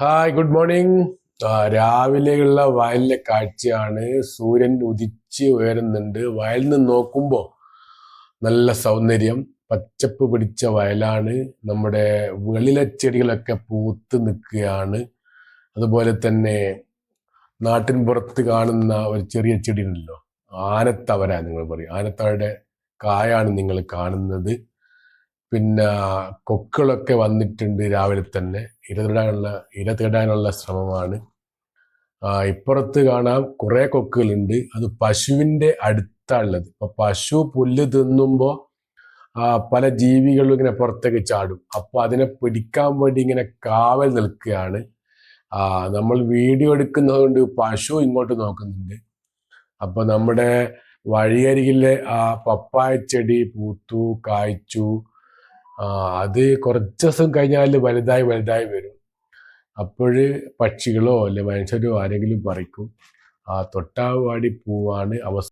Hi good morning രാവിലെയുള്ള വയലിലെ കാഴ്ചയാണ്. സൂര്യൻ ഉദിച്ച് ഉയരുന്നുണ്ട്. വയലിൽ നിന്ന് നോക്കുമ്പോൾ നല്ല സൗന്ദര്യം. പച്ചപ്പ് പിടിച്ച വയലാണ്. നമ്മുടെ വെളിയിലെ ചെടികളൊക്കെ പൂത്ത് നിൽക്കുകയാണ്. അതുപോലെ തന്നെ നാട്ടിൻ പുറത്ത് കാണുന്ന ഒരു ചെറിയ ചെടി ഉണ്ടല്ലോ. ആനത്തവര നിങ്ങൾ പറയും. ആനത്തവരുടെ കായാണ് നിങ്ങൾ കാണുന്നത്. പിന്നെ കൊക്കുകളൊക്കെ വന്നിട്ടുണ്ട് രാവിലെ തന്നെ. ഇര തേടാനുള്ള ഇര തേടാനുള്ള ശ്രമമാണ് ഇപ്പുറത്ത് കാണാം കുറേ കൊക്കുകളുണ്ട്. അത് പശുവിന്റെ അടുത്താണുള്ളത്. അപ്പൊ പശു പുല്ല് തിന്നുമ്പോൾ പല ജീവികളും ഇങ്ങനെ പുറത്തേക്ക് ചാടും. അപ്പോൾ അതിനെ പിടിക്കാൻ വേണ്ടി ഇങ്ങനെ കാവൽ നിൽക്കുകയാണ്. നമ്മൾ വീഡിയോ എടുക്കുന്നതുകൊണ്ട് പശു ഇങ്ങോട്ട് നോക്കുന്നുണ്ട്. അപ്പോൾ നമ്മുടെ വഴിയരികിലെ ആ പപ്പായ ചെടി പൂത്തു കായ്ച്ചു. ആ, അത് കുറച്ച് ദിവസം കഴിഞ്ഞാൽ വലുതായി വലുതായി വരും. അപ്പോഴ് പക്ഷികളോ അല്ലെ മനുഷ്യരോ ആരെങ്കിലും പറിക്കും. ആ തൊട്ടാവാടി പൂവാണ് അവസ്ഥ